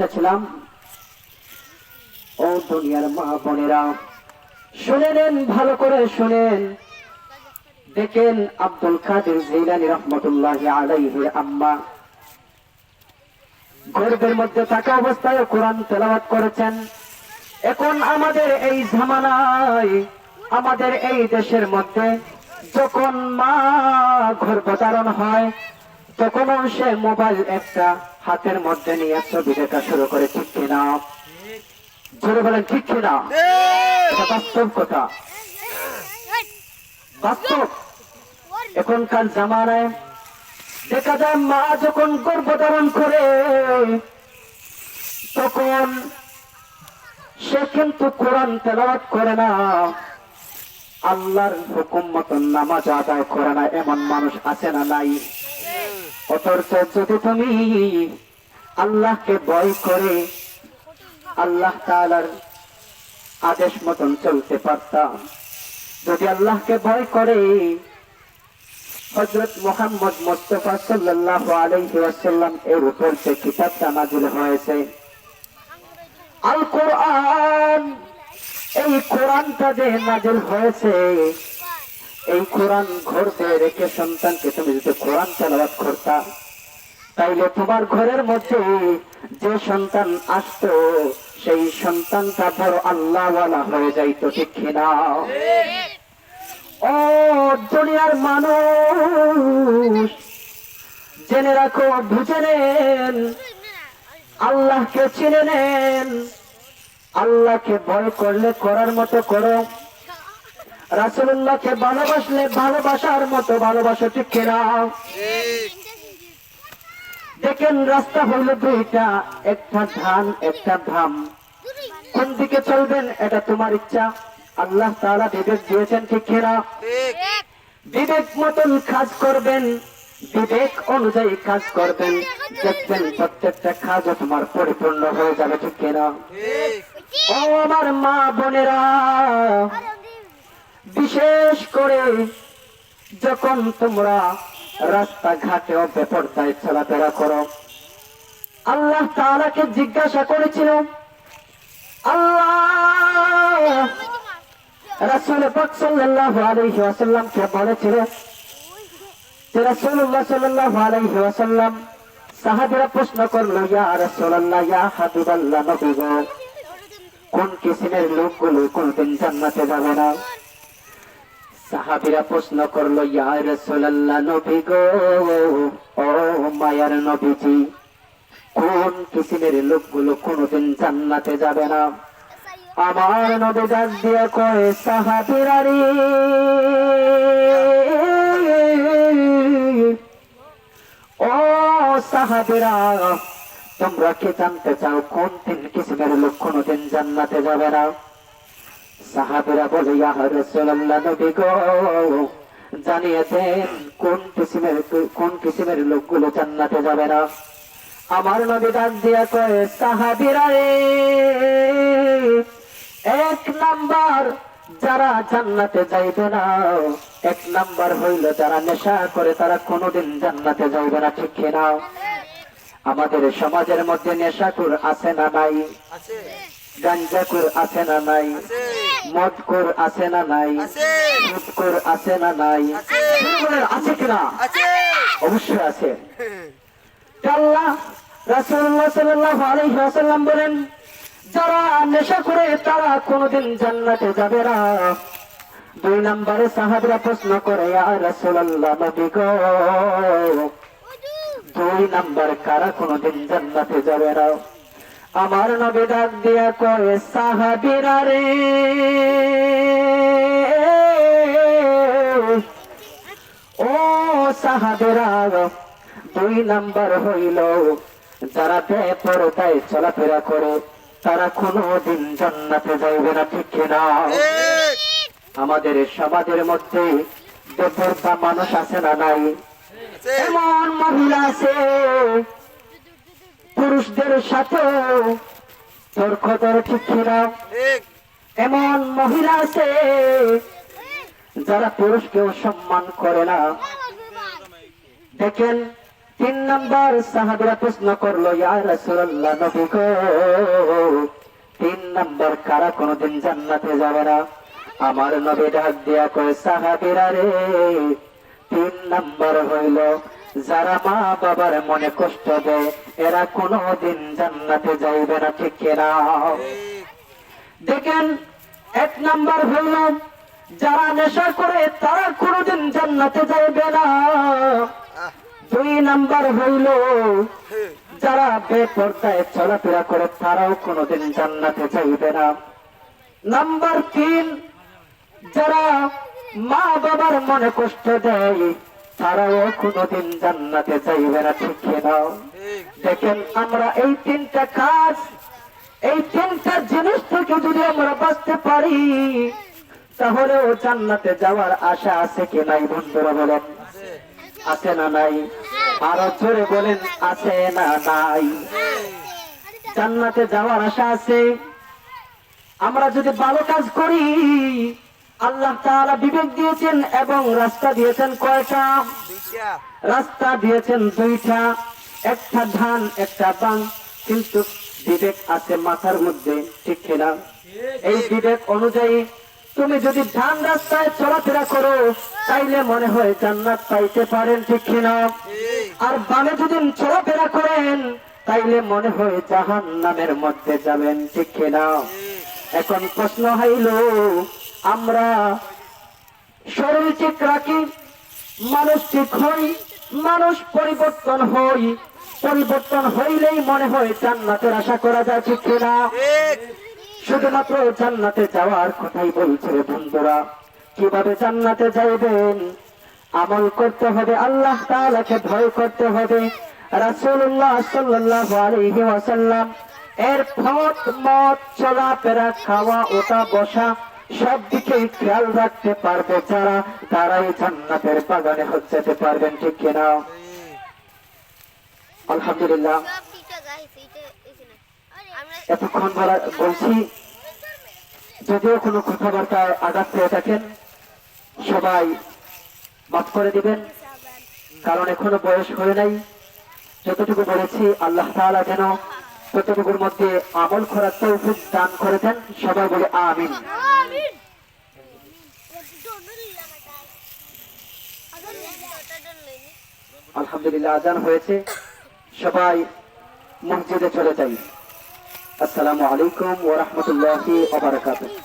চাচ্ছিলাম। ও দুনিয়ার মা বোনেরা ভালো করে শুনেন। দেখেন আব্দুল রহমতুল্লাহ আম্মা। গর্বের মধ্যে থাকা অবস্থায় কোরআন তেলাওয়াত করেছেন। এখন আমাদের এই জামানায়, আমাদের এই দেশের মধ্যে যখন মা গর্ভধারণ হয় তখন সে মোবাইল একটা হাতের মধ্যে নিয়ে ছবি দেখা শুরু করে ঠিক কিনা? জোরে বলেন, ঠিক কিনা? বাস্তব কথা। বাস্তব। এখনকার জামানায় দেখা যায়, মা যখন গর্ভধারণ করে, তখন সে কিন্তু কোরআন তেলাওয়াত করে না। আল্লাহর হুকুম মতন নামাজ আদায় করে না, এমন মানুষ আছে না নাই? অথচ যদি তুমি আল্লাহকে ভয় করে আল্লাহ তাআলার আদেশ মতন চলতে পারতাম যদি আল্লাহকে ভয় করে হজরত মোহাম্মদ মোস্তফা সাল্লাহ আলাইহি এর উপর যে কিতাবটা নাজিল হয়েছে। আল কোরআন এই কোরআনটা যে নাজিল হয়েছে এই কোরআন ঘরতে রেখে সন্তানকে তুমি যদি কোরআন তেলাওয়াত করতা, তাইলে তোমার ঘরের মধ্যে যে সন্তান আসতো, সেই সন্তানটা বড় আল্লাহওয়ালা হয়ে যাইতো, ঠিক কিনা ও দুনিয়ার মানুষ, জেনে রাখো, বুঝে নেন, আল্লাহকে চিনে নেন, আল্লাহকে ভয় করলে করার মতো করো। রাসুল্লাহকে ভালোবাসলে ভালোবাসার মতো ভালোবাসো ঠিক কিনা? দেখেন রাস্তা হলো দুইটা একটা ধান একটা ধাম। কোন দিকে চলবেন এটা তোমার ইচ্ছা। আল্লাহ তাআলা বিবেক দিয়েছেন ঠিক কিনা? বিবেক মতন কাজ করবেন বিবেক অনুযায়ী কাজ করবেন। দেখবেন প্রত্যেকটা কাজও তোমার পরিপূর্ণ হয়ে যাবে ঠিক কিনা? ও আমার মা বোনেরা বিশেষ করে যখন তোমরা রাস্তাঘাটে বেপরদায় চলাফেরা করো, আল্লাহ তাআলাকে জিজ্ঞাসা করেছিল, আল্লাহ! প্রশ্ন কোন কিসিমের লোকগুলো কোনদিন জান্নাতে যাবে না? সাহাবীরা প্রশ্ন করল, ইয়া রাসূলুল্লাহ, নবী গো, ও মায়ার নবীজি, কোন কিসিমের লোকগুলো কোনদিন জান্নাতে যাবে না? আমার নবী ডাক দিয়ে কয়ে সাহাবীরা রে ও সাহাবীরা, তোমরা কি জানতে চাও কোন তিন কিসিমের লোক কোনদিন জান্নাতে যাবে না? সাহাবীরা বলে ইয়া রাসূলুল্লাহ নবী গো জানিয়েছেন কোন কিসিমের কোন কিসিমের লোকগুলো জান্নাতে যাবে না? আমার নবী ডাক দিয়া কয়ে সাহাবীরা রে এক নাম্বার যারা জান্নাতে যাইবে না এক নাম্বার হইল যারা নেশা করে তারা কোনোদিন জান্নাতে যাইবে না ঠিক না আমাদের সমাজের মধ্যে নেশাকুর আছে না নাই? গাঞ্জাকুর আছে না নাই? মদকুর আছে না নাই? সুদকুর আছে না নাই? আছে। কিনা? অবশ্যই আছে। আল্লাহ রাসূলুল্লাহ সাল্লাল্লাহু আলাইহি ওয়াসাল্লাম বলেন যারা নেশা করে তারা কোনোদিন জান্নাতে যাবে না। দুই নম্বরে সাহাবীরা প্রশ্ন করে ইয়া রাসূলুল্লাহ নবী গো। দুই নাম্বার কারা কোনোদিন জান্নাতে যাবে না? আমার নবী ডাক দিয়া কয়ে সাহাবীরা রে ও সাহাবেরা দুই নাম্বার হইল যারা বেপরদায় চলাফেরা করে তারা কোনোদিন জান্নাতে যাইবে না ঠিক কিনা আমাদের সমাজের মধ্যে বেপরদা মানুষ আছে না নাই? এমন মহিলা আছে পুরুষদের সাথে তর্ক দর ঠিক কিনা? এমন মহিলা আছে যারা পুরুষকেও সম্মান করে না। দেখেন তিন নম্বর সাহাবিরা প্রশ্ন করল রাসূলুল্লাহ নবী গো তিন নম্বর কারা কোনোদিন জান্নাতে যাবে না? আমার নবী ডাক দিয়া কয় সাহাবিরা রে তিন নম্বর হইল যারা মা বাবার মনে কষ্ট দেয়, এরা কোনোদিন জান্নাতে যাইবে না, ঠিক কিনা? দেখেন, এক নাম্বার হইল, যারা নেশা করে, তারা কোনোদিন জান্নাতে যাইবে না। দুই নাম্বার হইল, যারা বেপর্দায় চলাফেরা করে, তারাও কোনোদিন জান্নাতে যাইবে না। নাম্বার তিন, যারা মা বাবার মনে কষ্ট দেয় তারাও কোনোদিন জান্নাতে যাইবে না, ঠিক না? দেখেন, আমরা এই তিনটা কাজ, এই তিনটা জিনিস থেকে যদি আমরা বাঁচতে পারি, তাহলেও জান্নাতে যাওয়ার আশা আছে কি নাই, বন্ধুরা বলেন? আছে না নাই? আরও জোরে বলেন, আছে না নাই? জান্নাতে যাওয়ার আশা আছে? আমরা যদি ভালো কাজ করি আল্লাহ তাআলা বিবেক দিয়েছেন এবং রাস্তা দিয়েছেন কয়টা? রাস্তা দিয়েছেন দুইটা। একটা ধান একটা বান। কিন্তু বিবেক আছে মাথার মধ্যে ঠিক কিনা? এই বিবেক অনুযায়ী তুমি যদি ধান রাস্তায় চলাফেরা করো তাইলে মনে হয় জান্নাত পাইতে পারেন ঠিক কিনা? আর বামে যদি চলাফেরা করেন তাইলে মনে হয় জাহান নামের মধ্যে যাবেন ঠিক কিনা? এখন প্রশ্ন হইল আমরা শরীর ঠিক রাখি মানুষ ঠিক হই মানুষ পরিবর্তন হই। পরিবর্তন হইলেই মনে হয় জান্নাতের আশা করা যায় ঠিক কিনা? শুধুমাত্র জান্নাতে যাওয়ার কথাই বলছে বন্ধুরা। কীভাবে জান্নাতে যাইবেন? আমল করতে হবে আল্লাহ তাআলাকে ভয় করতে হবে। রাসূলুল্লাহ সাল্লাল্লাহু আলাইহি ওয়াসাল্লাম এর পথ মত চলাফেরা খাওয়া ওটা বসা সব দিকে খেয়াল রাখতে পারবে যারা, তারাই জান্নাতের বাগানে হচ্ছে পারবেন, ঠিক কিনা? আলহামদুলিল্লাহ। এতক্ষণ ধরা বলছি, যদিও কোনো কথাবার্তায় আঘাত পেয়ে থাকেন, সবাই মাফ করে দিবেন, কারণ এখনও বয়স হয়ে নাই। যতটুকু বলেছি, আল্লাহ তাআলা যেন ততটুকুর মধ্যে আমল করার তৌফিক দান করে দেন, সবাই বলে আমিন। আলহামদুলিল্লাহ আজান হয়েছে। সবাই মসজিদে চলে যাই। আসসালামু আলাইকুম ওয়া রাহমাতুল্লাহি ওয়া বারাকাতুহু।